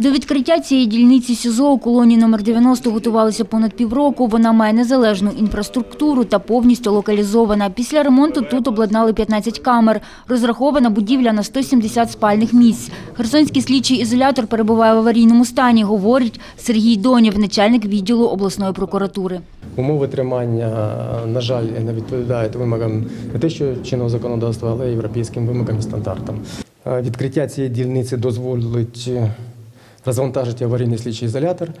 До відкриття цієї дільниці СІЗО у колонії номер 90 готувалися понад півроку. Вона має незалежну інфраструктуру та повністю локалізована. Після ремонту тут обладнали 15 камер. Розрахована будівля на 170 спальних місць. Херсонський слідчий ізолятор перебуває в аварійному стані, говорить Сергій Донів, начальник відділу обласної прокуратури. Умови тримання, на жаль, не відповідають вимогам не те, що чинного законодавства, але й європейським вимогам і стандартам. Е, Відкриття цієї дільниці дозволить е, розвантажити аварійний слідчий ізолятор, е,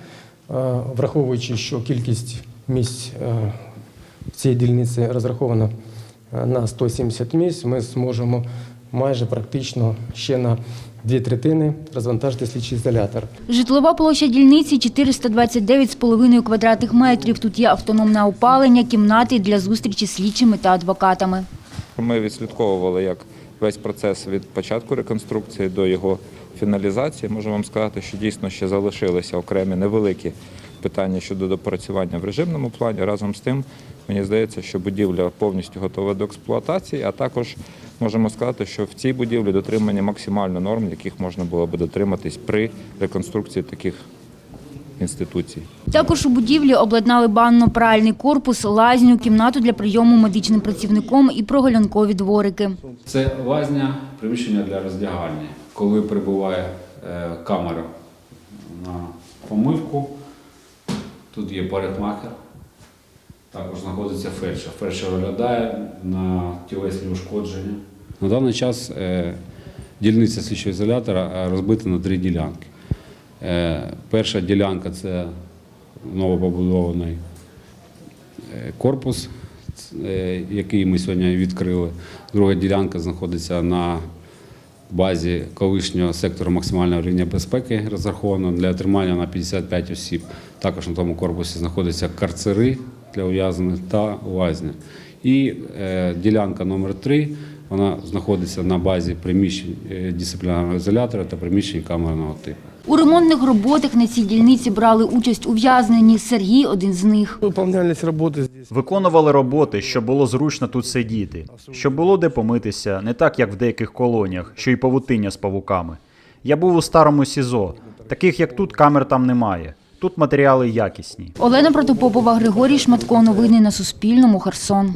враховуючи, що кількість місць цій дільниці розрахована на 170 місць, ми зможемо майже практично ще на дві третини розвантажити слідчий ізолятор. Житлова площа дільниці 429,5 квадратних метрів. Тут є автономне опалення, кімнати для зустрічі з слідчими та адвокатами. Ми відслідковували як весь процес від початку реконструкції до його фіналізації. Можу вам сказати, що дійсно ще залишилися окремі невеликі питання щодо допрацювання в режимному плані. Разом з тим, мені здається, що будівля повністю готова до експлуатації, а також можемо сказати, що в цій будівлі дотримані максимально норм, яких можна було би дотриматись при реконструкції таких інституцій. Також у будівлі обладнали банно-пральний корпус, лазню, кімнату для прийому медичним працівником і прогулянкові дворики. Це лазня, приміщення для роздягальні. Коли прибуває е, камера на помивку, тут є парикмахер, також знаходиться фельдшер. Фельдшер оглядає на тілесні ушкодження. На даний час е, дільниця слідчого ізолятора е, розбита на три ділянки. Е, Перша ділянка це новопобудований е, корпус, е, який ми сьогодні відкрили. Друга ділянка знаходиться на базі колишнього сектору максимального рівня безпеки, розраховано для тримання на 55 осіб. Також на тому корпусі знаходяться карцери для ув'язнених та лазня. І ділянка номер 3 вона знаходиться на базі приміщень е, дисциплінарного ізолятора та приміщень камерного типу. У ремонтних роботах на цій дільниці брали участь ув'язнені. Сергій – один з них. Выполнялись роботи. Виконували роботи, щоб було зручно тут сидіти, щоб було де помитися, не так як в деяких колоніях, що й павутиння з павуками. Я був у старому СІЗО. Таких як тут камер там немає. Тут матеріали якісні. Олена Протопопова, Григорій Шматко. Новини на Суспільному. Херсон.